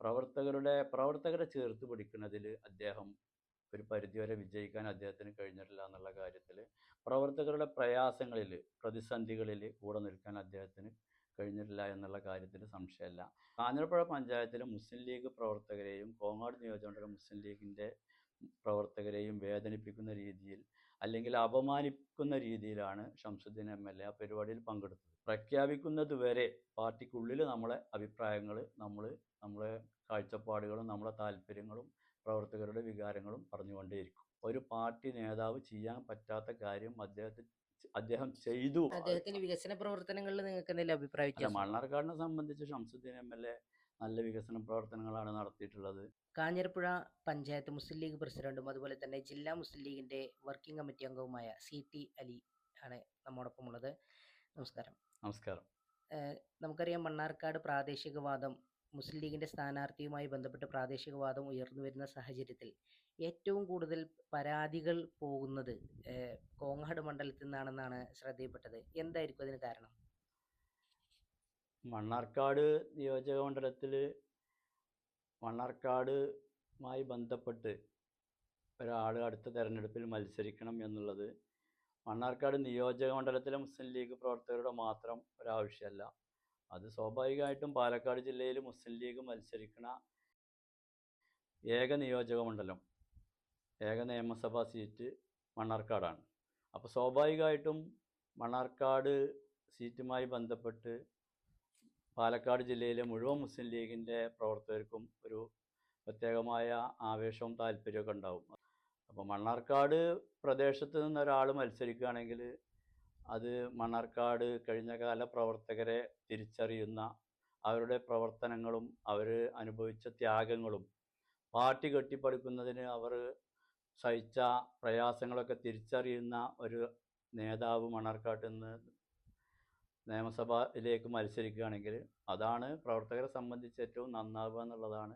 പ്രവർത്തകരുടെ പ്രവർത്തകരെ ചേർത്ത് പിടിക്കുന്നതിൽ അദ്ദേഹം ഒരു പരിധിവരെ വിജയിക്കാൻ അദ്ദേഹത്തിന് കഴിഞ്ഞിട്ടില്ല എന്നുള്ള കാര്യത്തിൽ പ്രവർത്തകരുടെ പ്രയാസങ്ങളിൽ പ്രതിസന്ധികളിൽ കൂടെ നിൽക്കാൻ അദ്ദേഹത്തിന് കഴിഞ്ഞിട്ടില്ല എന്നുള്ള കാര്യത്തിൽ സംശയമില്ല. കാഞ്ഞിരപ്പുഴ പഞ്ചായത്തിലെ മുസ്ലിം ലീഗ് പ്രവർത്തകരെയും കോങ്ങാട് നിയോജകമണ്ഡലം മുസ്ലിം ലീഗിന്റെ പ്രവർത്തകരെയും വേദനിപ്പിക്കുന്ന രീതിയിൽ അല്ലെങ്കിൽ അപമാനിക്കുന്ന രീതിയിലാണ് ഷംസുദ്ദീൻ എം എൽ എ ആ പരിപാടിയിൽ പങ്കെടുത്തത്. പ്രഖ്യാപിക്കുന്നത് വരെ പാർട്ടിക്കുള്ളിൽ നമ്മളെ അഭിപ്രായങ്ങൾ നമ്മൾ നമ്മളെ കാഴ്ചപ്പാടുകളും നമ്മളെ താല്പര്യങ്ങളും പ്രവർത്തകരുടെ വികാരങ്ങളും പറഞ്ഞുകൊണ്ടേയിരിക്കും. ഒരു പാർട്ടി നേതാവ് ചെയ്യാൻ പറ്റാത്ത കാര്യം അദ്ദേഹത്തെ അദ്ദേഹം ചെയ്തു. അദ്ദേഹത്തിന്റെ വികസന പ്രവർത്തനങ്ങളിൽ നിങ്ങൾക്ക് എന്തെങ്കിലും അഭിപ്രായം മണ്ണാർക്കാടിനെ സംബന്ധിച്ച് ഷംസുദ്ദീൻ എം എൽ എ നല്ല വികസന പ്രവർത്തനങ്ങളാണ് നടത്തിയിട്ടുള്ളത്. കാഞ്ഞിരപ്പുഴ പഞ്ചായത്ത് മുസ്ലിം ലീഗ് പ്രസിഡന്റും അതുപോലെ തന്നെ ജില്ലാ മുസ്ലിം ലീഗിന്റെ വർക്കിംഗ് കമ്മിറ്റി അംഗവുമായ സി ടി അലി ആണ് നമ്മോടൊപ്പം ഉള്ളത് നമസ്കാരം. നമസ്കാരം നമുക്കറിയാം മണ്ണാർക്കാട് പ്രാദേശികവാദം മുസ്ലിം ലീഗിന്റെ സ്ഥാനാർത്ഥിയുമായി ബന്ധപ്പെട്ട് പ്രാദേശികവാദം ഉയർന്നു വരുന്ന സാഹചര്യത്തിൽ ഏറ്റവും കൂടുതൽ പരാതികൾ പോകുന്നത് കോങ്ങാട് മണ്ഡലത്തിൽ നിന്നാണെന്നാണ് ശ്രദ്ധയിൽപ്പെട്ടത്. എന്തായിരിക്കും അതിന് കാരണം? മണ്ണാർക്കാട് നിയോജക മണ്ഡലത്തിൽ മണ്ണാർക്കാടുമായി ബന്ധപ്പെട്ട് ഒരാൾ അടുത്ത തെരഞ്ഞെടുപ്പിൽ മത്സരിക്കണം എന്നുള്ളത് മണ്ണാർക്കാട് നിയോജക മണ്ഡലത്തിലെ മുസ്ലിം ലീഗ് പ്രവർത്തകരുടെ മാത്രം ഒരാവശ്യമല്ല. അത് സ്വാഭാവികമായിട്ടും പാലക്കാട് ജില്ലയിൽ മുസ്ലിം ലീഗ് മത്സരിക്കുന്ന ഏക നിയോജക മണ്ഡലം ഏക നിയമസഭാ സീറ്റ് മണ്ണാർക്കാടാണ്. അപ്പോൾ സ്വാഭാവികമായിട്ടും മണ്ണാർക്കാട് സീറ്റുമായി ബന്ധപ്പെട്ട് പാലക്കാട് ജില്ലയിലെ മുഴുവൻ മുസ്ലിം ലീഗിന്റെ പ്രവർത്തകർക്കും ഒരു പ്രത്യേകമായ ആവേശവും താല്പര്യമൊക്കെ ഉണ്ടാവും. അപ്പോൾ മണ്ണാർക്കാട് പ്രദേശത്ത് നിന്ന് ഒരാൾ മത്സരിക്കുകയാണെങ്കിൽ അത് മണ്ണാർക്കാട് കഴിഞ്ഞ കാല പ്രവർത്തകരെ തിരിച്ചറിയുന്ന അവരുടെ പ്രവർത്തനങ്ങളും അവർ അനുഭവിച്ച ത്യാഗങ്ങളും പാർട്ടി കെട്ടിപ്പടുക്കുന്നതിന് അവർ സഹിച്ച പ്രയാസങ്ങളൊക്കെ തിരിച്ചറിയുന്ന ഒരു നേതാവ് മണ്ണാർക്കാട്ട് നിന്ന് നിയമസഭയിലേക്ക് മത്സരിക്കുകയാണെങ്കിൽ അതാണ് പ്രവർത്തകരെ സംബന്ധിച്ച് ഏറ്റവും നന്നാവുക എന്നുള്ളതാണ്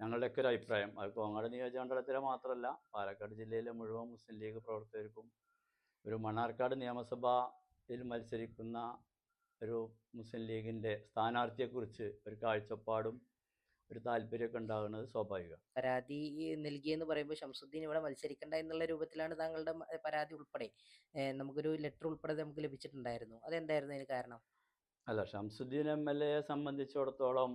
ഞങ്ങളുടെയൊക്കെ ഒരു അഭിപ്രായം. അത് കോങ്ങാട് നിയോജകമണ്ഡലത്തിലെ മാത്രമല്ല പാലക്കാട് ജില്ലയിലെ മുഴുവൻ മുസ്ലിം ലീഗ് പ്രവർത്തകർക്കും ഒരു മണ്ണാർക്കാട് നിയമസഭയിൽ മത്സരിക്കുന്ന ഒരു മുസ്ലിം ലീഗിന്റെ സ്ഥാനാർത്ഥിയെക്കുറിച്ച് ഒരു കാഴ്ചപ്പാടും ഒരു താല്പര്യമൊക്കെ ഉണ്ടാകുന്നത് സ്വാഭാവികം. പരാതി എന്ന് പറയുമ്പോൾ ഷംസുദ്ദീൻ ഇവിടെ മത്സരിക്കണ്ട എന്നുള്ള രൂപത്തിലാണ് താങ്കളുടെ പരാതി ഉൾപ്പെടെ നമുക്കൊരു ലെറ്റർ ഉൾപ്പെടെ നമുക്ക് ലഭിച്ചിട്ടുണ്ടായിരുന്നു. അതെന്തായിരുന്നു അതിന് കാരണം? അല്ല ഷംസുദ്ദീൻ എം എൽ എയെ സംബന്ധിച്ചിടത്തോളം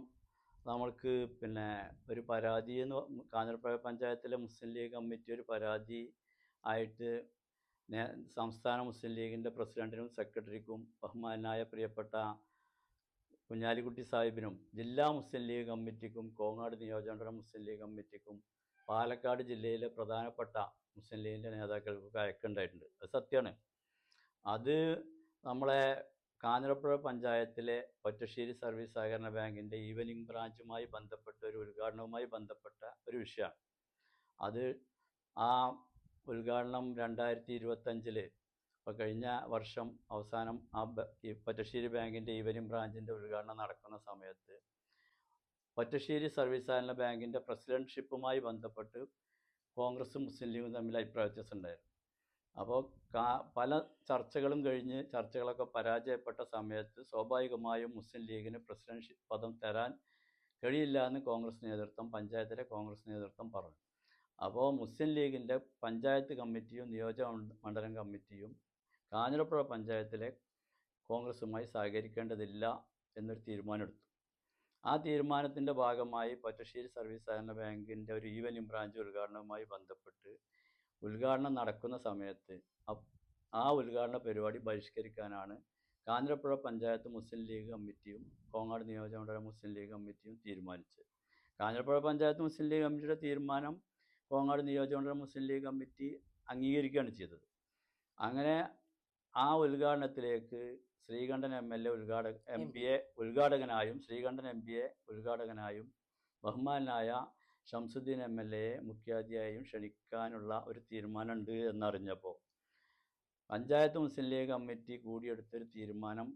നമ്മൾക്ക് പിന്നെ ഒരു പരാതി എന്ന് കാഞ്ഞിരപ്പുഴ പഞ്ചായത്തിലെ മുസ്ലിം ലീഗ് കമ്മിറ്റി ഒരു പരാതി ആയിട്ട് സംസ്ഥാന മുസ്ലിം ലീഗിന്റെ പ്രസിഡന്റിനും സെക്രട്ടറിക്കും ബഹുമാനായ പ്രിയപ്പെട്ട കുഞ്ഞാലിക്കുട്ടി സാഹിബിനും ജില്ലാ മുസ്ലിം ലീഗ് കമ്മിറ്റിക്കും കോങ്ങാട് നിയോജകമണ്ഡലം മുസ്ലിം ലീഗ് കമ്മിറ്റിക്കും പാലക്കാട് ജില്ലയിലെ പ്രധാനപ്പെട്ട മുസ്ലിം ലീഗിന്റെ നേതാക്കൾക്കൊക്കെ അയക്കുണ്ടായിട്ടുണ്ട് അത് സത്യമാണ്. അത് നമ്മളെ കാഞ്ഞിരപ്പുഴ പഞ്ചായത്തിലെ ഒറ്റശ്ശേരി സർവീസ് സഹകരണ ബാങ്കിന്റെ ഈവനിങ് ബ്രാഞ്ചുമായി ബന്ധപ്പെട്ട ഒരു ഉദ്ഘാടനവുമായി ബന്ധപ്പെട്ട ഒരു വിഷയമാണ്. അത് ആ ഉദ്ഘാടനം രണ്ടായിരത്തി ഇരുപത്തഞ്ചിൽ ഇപ്പോൾ കഴിഞ്ഞ വർഷം അവസാനം ആ ഈ പൊറ്റശ്ശേരി ബാങ്കിന്റെ ഈവനിംഗ് ബ്രാഞ്ചിന്റെ ഉദ്ഘാടനം നടക്കുന്ന സമയത്ത് പറ്റശ്ശേരി സർവീസ് സഹകരണ ബാങ്കിന്റെ പ്രസിഡൻഷിപ്പുമായി ബന്ധപ്പെട്ട് കോൺഗ്രസും മുസ്ലിം ലീഗും തമ്മിൽ അഭിപ്രായ വ്യത്യാസം ഉണ്ടായിരുന്നു. അപ്പോൾ പല ചർച്ചകളും കഴിഞ്ഞ് ചർച്ചകളൊക്കെ പരാജയപ്പെട്ട സമയത്ത് സ്വാഭാവികമായും മുസ്ലിം ലീഗിന് പ്രസിഡൻഷിപ്പ് പദം തരാൻ കഴിയില്ല എന്ന് കോൺഗ്രസ് നേതൃത്വം പഞ്ചായത്തിലെ കോൺഗ്രസ് നേതൃത്വം പറഞ്ഞു. അപ്പോൾ മുസ്ലിം ലീഗിന്റെ പഞ്ചായത്ത് കമ്മിറ്റിയും നിയോജക മണ്ഡ- മണ്ഡലം കമ്മിറ്റിയും കാഞ്ഞിരപ്പുഴ പഞ്ചായത്തിലെ കോൺഗ്രസുമായി സഹകരിക്കേണ്ടതില്ല എന്നൊരു തീരുമാനമെടുത്തു. ആ തീരുമാനത്തിന്റെ ഭാഗമായി പറ്റശ്ശേരി സർവീസ് സഹകരണ ബാങ്കിന്റെ ഒരു ഈവനിങ് ബ്രാഞ്ച് ഉദ്ഘാടനവുമായി ബന്ധപ്പെട്ട് ഉദ്ഘാടനം നടക്കുന്ന സമയത്ത് ആ ഉദ്ഘാടന പരിപാടി ബഹിഷ്കരിക്കാനാണ് കാഞ്ഞിരപ്പുഴ പഞ്ചായത്ത് മുസ്ലിം ലീഗ് കമ്മിറ്റിയും കോങ്ങാട് നിയോജകമണ്ഡല മുസ്ലിം ലീഗ് കമ്മിറ്റിയും തീരുമാനിച്ചത്. കാഞ്ഞിരപ്പുഴ പഞ്ചായത്ത് മുസ്ലിം ലീഗ് കമ്മിറ്റിയുടെ തീരുമാനം കോങ്ങാട് നിയോജകമണ്ഡല മുസ്ലിം ലീഗ് കമ്മിറ്റി അംഗീകരിക്കുകയാണ് ചെയ്തത്. അങ്ങനെ ആ ഉദ്ഘാടനത്തിലേക്ക് ശ്രീകണ്ഠൻ എം എൽ എ ഉദ്ഘാടക എം പി. എ ഉദ്ഘാടകനായും ശ്രീകണ്ഠൻ എം പി എ ഉദ്ഘാടകനായും ബഹുമാനായ ഷംസുദ്ദീൻ എം എൽ എയെ മുഖ്യാതിഥിയായും ക്ഷണിക്കാനുള്ള ഒരു തീരുമാനമുണ്ട് എന്നറിഞ്ഞപ്പോൾ പഞ്ചായത്ത് മുസ്ലിം ലീഗ് കമ്മിറ്റി കൂടിയെടുത്തൊരു തീരുമാനം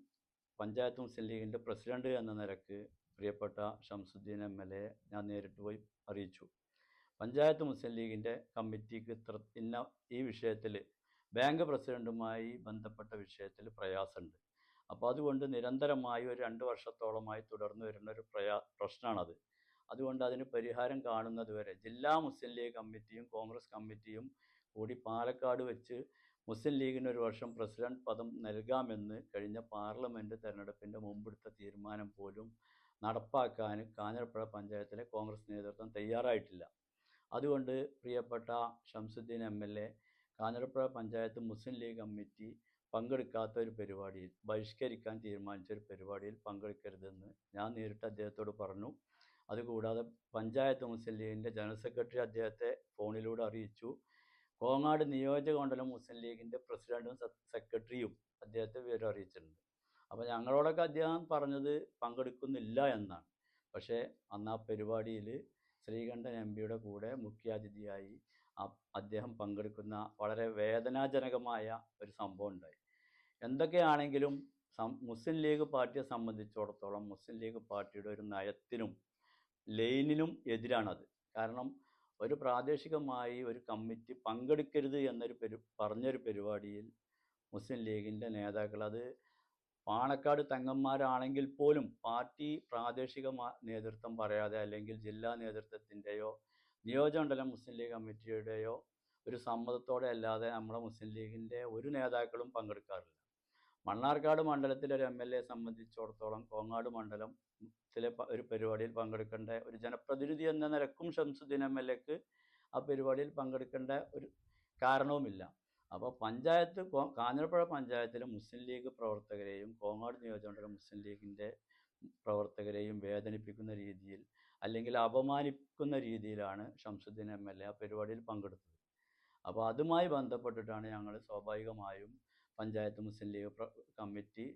പഞ്ചായത്ത് മുസ്ലിം ലീഗിന്റെ പ്രസിഡന്റ് എന്ന നിലയ്ക്ക് പ്രിയപ്പെട്ട ഷംസുദ്ദീൻ എം എൽ എ ഞാൻ നേരിട്ട് പോയി അറിയിച്ചു. പഞ്ചായത്ത് മുസ്ലിം ലീഗിന്റെ കമ്മിറ്റിക്ക് ഇത്ര ഇന്ന ഈ വിഷയത്തിൽ ബാങ്ക് പ്രസിഡന്റുമായി ബന്ധപ്പെട്ട വിഷയത്തിൽ പ്രയാസമുണ്ട്. അപ്പോൾ അതുകൊണ്ട് നിരന്തരമായി ഒരു രണ്ട് വർഷത്തോളമായി തുടർന്നു വരുന്ന ഒരു പ്രയാ പ്രശ്നമാണത്. അതുകൊണ്ട് അതിന് പരിഹാരം കാണുന്നത് വരെ ജില്ലാ മുസ്ലിം ലീഗ് കമ്മിറ്റിയും കോൺഗ്രസ് കമ്മിറ്റിയും കൂടി പാലക്കാട് വെച്ച് മുസ്ലിം ലീഗിന് ഒരു വർഷം പ്രസിഡന്റ് പദം നൽകാമെന്ന് കഴിഞ്ഞ പാർലമെന്റ് തെരഞ്ഞെടുപ്പിന്റെ മുമ്പെടുത്ത തീരുമാനം പോലും നടപ്പാക്കാൻ കാഞ്ഞിരപ്പുഴ പഞ്ചായത്തിലെ കോൺഗ്രസ് നേതൃത്വം തയ്യാറായിട്ടില്ല. അതുകൊണ്ട് പ്രിയപ്പെട്ട Shamsuddin M L A Kanjirapuzha panchayat Muslim League committee പങ്കെടുക്കാത്ത ഒരു പരിപാടിയിൽ ബഹിഷ്കരിക്കാൻ തീരുമാനിച്ച ഒരു പരിപാടിയിൽ പങ്കെടുക്കരുതെന്ന് ഞാൻ നേരിട്ട് അദ്ദേഹത്തോട് പറഞ്ഞു. അതുകൂടാതെ പഞ്ചായത്ത് മുസ്ലിം ലീഗിന്റെ ജനറൽ സെക്രട്ടറി അദ്ദേഹത്തെ ഫോണിലൂടെ അറിയിച്ചു. കോങ്ങാട് നിയോജകമണ്ഡലം മുസ്ലിം ലീഗിന്റെ പ്രസിഡന്റും സെക്രട്ടറിയും അദ്ദേഹത്തെ വിവരം അറിയിച്ചിട്ടുണ്ട്. അപ്പോൾ ഞങ്ങളോടൊക്കെ അദ്ദേഹം പറഞ്ഞത് പങ്കെടുക്കുന്നില്ല എന്നാണ്. പക്ഷേ അന്ന് ആ പരിപാടിയിൽ ശ്രീകണ്ഠൻ എം പിയുടെ കൂടെ മുഖ്യാതിഥിയായി അദ്ദേഹം പങ്കെടുക്കുന്ന വളരെ വേദനാജനകമായ ഒരു സംഭവം ഉണ്ടായി. എന്തൊക്കെയാണെങ്കിലും മുസ്ലിം ലീഗ് പാർട്ടിയെ സംബന്ധിച്ചിടത്തോളം മുസ്ലിം ലീഗ് പാർട്ടിയുടെ ഒരു നയത്തിനും ലൈനിനും എതിരാണത്. കാരണം ഒരു പ്രാദേശികമായി ഒരു കമ്മിറ്റി പങ്കെടുക്കരുത് എന്നൊരു പെരു പറഞ്ഞൊരു പരിപാടിയിൽ മുസ്ലിം ലീഗിന്റെ നേതാക്കൾ അത് പാണക്കാട് തങ്ങന്മാരാണെങ്കിൽ പോലും പാർട്ടി പ്രാദേശിക നേതൃത്വം പറയാതെ അല്ലെങ്കിൽ ജില്ലാ നേതൃത്വത്തിന്റെയോ നിയോജകമണ്ഡലം മുസ്ലിം ലീഗ് കമ്മിറ്റിയുടെയോ ഒരു സമ്മതത്തോടെ അല്ലാതെ നമ്മുടെ മുസ്ലിം ലീഗിന്റെ ഒരു നേതാക്കളും പങ്കെടുക്കാറില്ല. മണ്ണാർക്കാട് മണ്ഡലത്തിലെ ഒരു എം എൽ എ സംബന്ധിച്ചിടത്തോളം കോങ്ങാട് മണ്ഡലം ത്തിലെ ഒരു പരിപാടിയിൽ പങ്കെടുക്കേണ്ട ഒരു ജനപ്രതിനിധി എന്ന നിലക്കും ഷംസുദ്ദീൻ എം എൽ എക്ക് ആ പരിപാടിയിൽ പങ്കെടുക്കേണ്ട ഒരു കാരണവുമില്ല. അപ്പോൾ പഞ്ചായത്ത് കാഞ്ഞിരപ്പുഴ പഞ്ചായത്തിലെ മുസ്ലിം ലീഗ് പ്രവർത്തകരെയും കോങ്ങാട് നിയോജകമണ്ഡലം മുസ്ലിം ലീഗിന്റെ പ്രവർത്തകരെയും വേദനിപ്പിക്കുന്ന രീതിയിൽ അല്ലെങ്കിൽ അപമാനിക്കുന്ന രീതിയിലാണ് ഷംസുദ്ദീൻ എം എൽ എ ആ പരിപാടിയിൽ പങ്കെടുത്തത്. അപ്പോൾ അതുമായി ബന്ധപ്പെട്ടിട്ടാണ് ഞങ്ങൾ സ്വാഭാവികമായും പഞ്ചായത്ത് മുസ്ലിം ലീഗ് കമ്മിറ്റി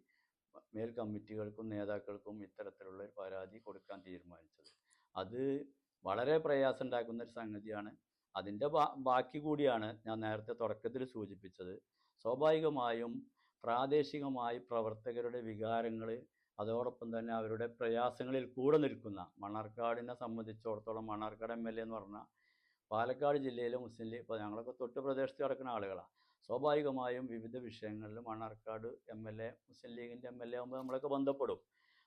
മേൽ കമ്മിറ്റികൾക്കും നേതാക്കൾക്കും ഇത്തരത്തിലുള്ള ഒരു പരാതി കൊടുക്കാൻ തീരുമാനിച്ചത്. അത് വളരെ പ്രയാസം ഉണ്ടാക്കുന്ന ഒരു സംഗതിയാണ്. അതിന്റെ ബാക്കി കൂടിയാണ് ഞാൻ നേരത്തെ തുടക്കത്തിൽ സൂചിപ്പിച്ചത്. സ്വാഭാവികമായും പ്രാദേശികമായി പ്രവർത്തകരുടെ വികാരങ്ങൾ അതോടൊപ്പം തന്നെ അവരുടെ പ്രയാസങ്ങളിൽ കൂടെ നിൽക്കുന്ന മണ്ണാർക്കാടിനെ സംബന്ധിച്ചിടത്തോളം മണ്ണാർക്കാട് എം എൽ എ എന്ന് പറഞ്ഞാൽ പാലക്കാട് ജില്ലയിലെ മുസ്ലിം ലീഗ് ഇപ്പോൾ ഞങ്ങളൊക്കെ തൊട്ട് പ്രദേശത്ത് കിടക്കുന്ന ആളുകളാണ് സ്വാഭാവികമായും വിവിധ വിഷയങ്ങളിൽ Mannarkkad M L A Muslim ലീഗിന്റെ എം എൽ എ ആകുമ്പോൾ നമ്മളൊക്കെ ബന്ധപ്പെടും.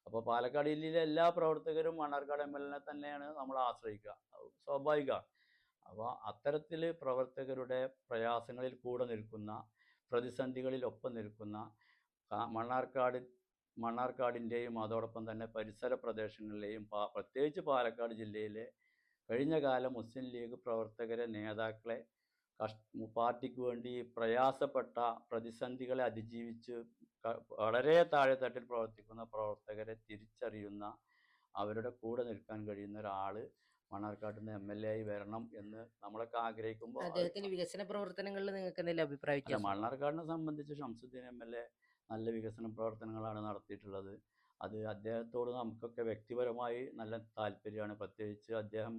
അപ്പോൾ പാലക്കാട് ജില്ലയിലെ എല്ലാ പ്രവർത്തകരും മണ്ണാർക്കാട് എം എൽ എനെ തന്നെയാണ് നമ്മൾ ആശ്രയിക്കുക. സ്വാഭാവികമാണ്. അപ്പോൾ അത്തരത്തിൽ പ്രവർത്തകരുടെ പ്രയാസങ്ങളിൽ കൂടെ നിൽക്കുന്ന പ്രതിസന്ധികളിൽ ഒപ്പം നിൽക്കുന്ന മണ്ണാർക്കാട് മണ്ണാർക്കാടിന്റെയും അതോടൊപ്പം തന്നെ പരിസര പ്രദേശങ്ങളിലെയും പ്രത്യേകിച്ച് പാലക്കാട് ജില്ലയിലെ കഴിഞ്ഞ കാലം മുസ്ലിം ലീഗ് പ്രവർത്തകരെ നേതാക്കളെ കഷ് പാർട്ടിക്ക് വേണ്ടി പ്രയാസപ്പെട്ട പ്രതിസന്ധികളെ അതിജീവിച്ച് വളരെ താഴെത്തട്ടിൽ പ്രവർത്തിക്കുന്ന പ്രവർത്തകരെ തിരിച്ചറിയുന്ന അവരുടെ കൂടെ നിൽക്കാൻ കഴിയുന്ന ഒരാൾ മണ്ണാർക്കാട്ടിൽ നിന്ന് എം എൽ എ ആയി വരണം എന്ന് നമ്മളൊക്കെ ആഗ്രഹിക്കുമ്പോൾ അദ്ദേഹത്തിന്റെ വികസന പ്രവർത്തനങ്ങളിൽ നിങ്ങൾക്ക് എന്തെങ്കിലും അഭിപ്രായം മണ്ണാർക്കാടിനെ സംബന്ധിച്ച് ഷംസുദ്ദീൻ എം എൽ എ നല്ല വികസന പ്രവർത്തനങ്ങളാണ് നടത്തിയിട്ടുള്ളത്. അത് അദ്ദേഹത്തോട് നമുക്കൊക്കെ വ്യക്തിപരമായി നല്ല താല്പര്യമാണ്. പ്രത്യേകിച്ച് അദ്ദേഹം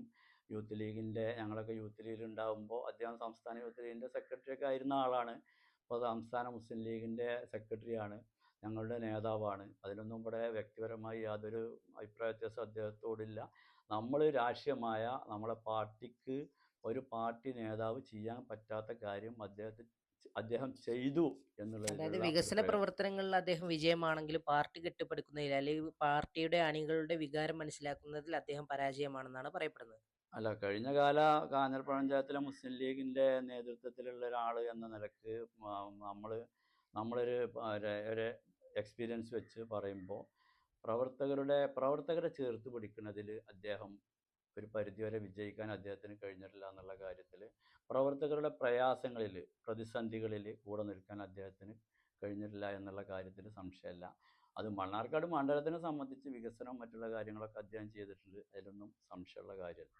യൂത്ത് ലീഗിന്റെ ഞങ്ങളൊക്കെ യൂത്ത് ലീഗിൽ ഉണ്ടാകുമ്പോൾ അദ്ദേഹം സംസ്ഥാന യൂത്ത് ലീഗിന്റെ സെക്രട്ടറി ഒക്കെ ആയിരുന്ന ആളാണ്. ഇപ്പോൾ സംസ്ഥാന മുസ്ലിം ലീഗിന്റെ സെക്രട്ടറിയാണ് ഞങ്ങളുടെ നേതാവാണ്. അതിലൊന്നും ഇവിടെ വ്യക്തിപരമായി യാതൊരു അഭിപ്രായ വ്യത്യാസം അദ്ദേഹത്തോടില്ല. നമ്മൾ രാഷ്ട്രീയമായ നമ്മളെ പാർട്ടിക്ക് ഒരു പാർട്ടി നേതാവ് ചെയ്യാൻ പറ്റാത്ത കാര്യം അദ്ദേഹത്തെ അദ്ദേഹം ചെയ്തു എന്നുള്ളത് അതായത് വികസന പ്രവർത്തനങ്ങളിൽ അദ്ദേഹം വിജയമാണെങ്കിൽ പാർട്ടി കെട്ടിപ്പടുക്കുന്നതിൽ അല്ലെങ്കിൽ പാർട്ടിയുടെ അണികളുടെ വികാരം മനസ്സിലാക്കുന്നതിൽ അദ്ദേഹം പരാജയമാണെന്നാണ് പറയപ്പെടുന്നത്. അല്ല കഴിഞ്ഞ കാല കാഞ്ഞിരപ്പുഴ പഞ്ചായത്തിലെ മുസ്ലിം ലീഗിന്റെ നേതൃത്വത്തിലുള്ള ഒരാൾ എന്ന നിലയ്ക്ക് നമ്മൾ നമ്മളൊരു ഒരു എക്സ്പീരിയൻസ് വെച്ച് പറയുമ്പോൾ പ്രവർത്തകരുടെ പ്രവർത്തകരെ ചേർത്ത് പിടിക്കുന്നതിൽ അദ്ദേഹം ഒരു പരിധിവരെ വിജയിക്കാൻ അദ്ദേഹത്തിന് കഴിഞ്ഞിട്ടില്ല എന്നുള്ള കാര്യത്തിൽ പ്രവർത്തകരുടെ പ്രയാസങ്ങളിൽ പ്രതിസന്ധികളിൽ കൂടെ നിൽക്കാൻ അദ്ദേഹത്തിന് കഴിഞ്ഞിട്ടില്ല എന്നുള്ള കാര്യത്തിൽ സംശയമില്ല. അത് മണ്ണാർക്കാട് മണ്ഡലത്തിനെ സംബന്ധിച്ച് വികസനം മറ്റുള്ള കാര്യങ്ങളൊക്കെ അദ്ദേഹം ചെയ്തിട്ടുണ്ട്. അതിലൊന്നും സംശയമുള്ള കാര്യമല്ല.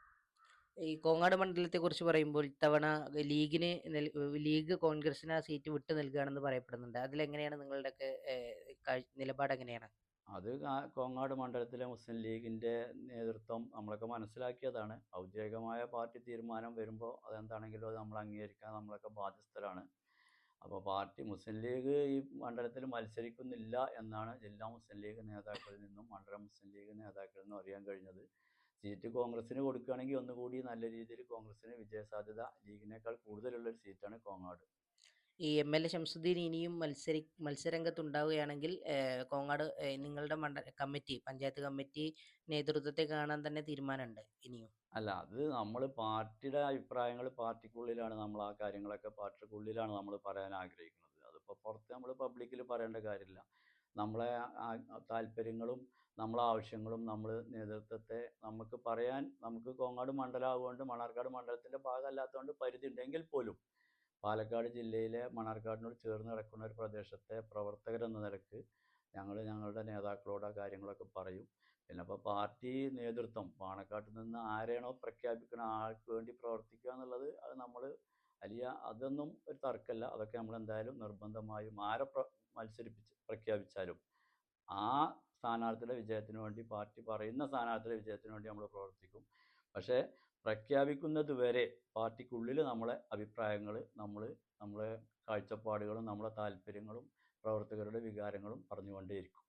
ഈ കോങ്ങാട് മണ്ഡലത്തെ കുറിച്ച് പറയുമ്പോൾ ഇത്തവണ ലീഗിന് ലീഗ് കോൺഗ്രസിന് ആ സീറ്റ് വിട്ടു നൽകുകയാണെന്ന് പറയപ്പെടുന്നുണ്ട്. അതിലെങ്ങനെയാണ് നിങ്ങളുടെയൊക്കെ നിലപാട് എങ്ങനെയാണ് അത് കോങ്ങാട് മണ്ഡലത്തിലെ മുസ്ലിം ലീഗിന്റെ നേതൃത്വം നമ്മളൊക്കെ മനസ്സിലാക്കിയതാണ്. ഔദ്യോഗികമായ പാർട്ടി തീരുമാനം വരുമ്പോൾ അതെന്താണെങ്കിലും അത് നമ്മൾ അംഗീകരിക്കാൻ നമ്മളൊക്കെ ബാധ്യസ്ഥരാണ്. അപ്പോൾ പാർട്ടി മുസ്ലിം ലീഗ് ഈ മണ്ഡലത്തിൽ മത്സരിക്കുന്നില്ല എന്നാണ് ജില്ലാ മുസ്ലിം ലീഗ് നേതാക്കളിൽ നിന്നും മണ്ഡലം മുസ്ലിം ലീഗ് നേതാക്കളിൽ നിന്നും അറിയാൻ കഴിഞ്ഞത്. സീറ്റ് കോൺഗ്രസ്സിന് കൊടുക്കുകയാണെങ്കിൽ ഒന്നുകൂടി നല്ല രീതിയിൽ കോൺഗ്രസ്സിന് വിജയസാധ്യത ലീഗിനേക്കാൾ കൂടുതലുള്ളൊരു സീറ്റാണ് കോങ്ങാട്. ഈ എം എൽ എ ശംസുദ്ദീൻ ഇനിയും മത്സരി മത്സരരംഗത്തുണ്ടാവുകയാണെങ്കിൽ കോങ്ങാട് നിങ്ങളുടെ മണ്ഡ കമ്മിറ്റി പഞ്ചായത്ത് കമ്മിറ്റി നേതൃത്വത്തെ കാണാൻ തന്നെ തീരുമാനമുണ്ട് ഇനിയും. അല്ല അത് നമ്മൾ പാർട്ടിയുടെ അഭിപ്രായങ്ങൾ പാർട്ടിക്കുള്ളിലാണ്. നമ്മൾ ആ കാര്യങ്ങളൊക്കെ പാർട്ടിക്കുള്ളിലാണ് നമ്മൾ പറയാൻ ആഗ്രഹിക്കുന്നത്. അതിപ്പോൾ പുറത്ത് നമ്മൾ പബ്ലിക്കിൽ പറയേണ്ട കാര്യമില്ല. നമ്മളെ താല്പര്യങ്ങളും നമ്മളെ ആവശ്യങ്ങളും നമ്മൾ നേതൃത്വത്തെ നമുക്ക് പറയാൻ നമുക്ക് കോങ്ങാട് മണ്ഡലമാകൊണ്ട് മണ്ണാർക്കാട് മണ്ഡലത്തിന്റെ ഭാഗമല്ലാത്തതുകൊണ്ട് പരിധി ഉണ്ടെങ്കിൽ പോലും പാലക്കാട് ജില്ലയിലെ മണ്ണാർക്കാടിനോട് ചേർന്ന് കിടക്കുന്ന ഒരു പ്രദേശത്തെ പ്രവർത്തകരെന്ന നിലയ്ക്ക് ഞങ്ങൾ ഞങ്ങളുടെ നേതാക്കളോട് ആ കാര്യങ്ങളൊക്കെ പറയും. പിന്നെ ഇപ്പോൾ പാർട്ടി നേതൃത്വം പാണക്കാട്ടിൽ നിന്ന് ആരെയാണോ പ്രഖ്യാപിക്കുന്ന ആൾക്ക് വേണ്ടി പ്രവർത്തിക്കുക എന്നുള്ളത് അത് നമ്മൾ വലിയ അതൊന്നും ഒരു തർക്കമല്ല. അതൊക്കെ നമ്മൾ എന്തായാലും നിർബന്ധമായും ആരെ പ്ര മത്സരിപ്പിച്ച് പ്രഖ്യാപിച്ചാലും ആ സ്ഥാനാർത്ഥിയുടെ വിജയത്തിന് വേണ്ടി പാർട്ടി പറയുന്ന സ്ഥാനാർത്ഥിയുടെ വിജയത്തിന് വേണ്ടി നമ്മൾ പ്രവർത്തിക്കും. പക്ഷേ പ്രഖ്യാപിക്കുന്നത് വരെ പാർട്ടിക്കുള്ളിൽ നമ്മളെ അഭിപ്രായങ്ങൾ നമ്മൾ നമ്മളെ കാഴ്ചപ്പാടുകളും നമ്മളെ താല്പര്യങ്ങളും പ്രവർത്തകരുടെ വികാരങ്ങളും പറഞ്ഞുകൊണ്ടേയിരിക്കും.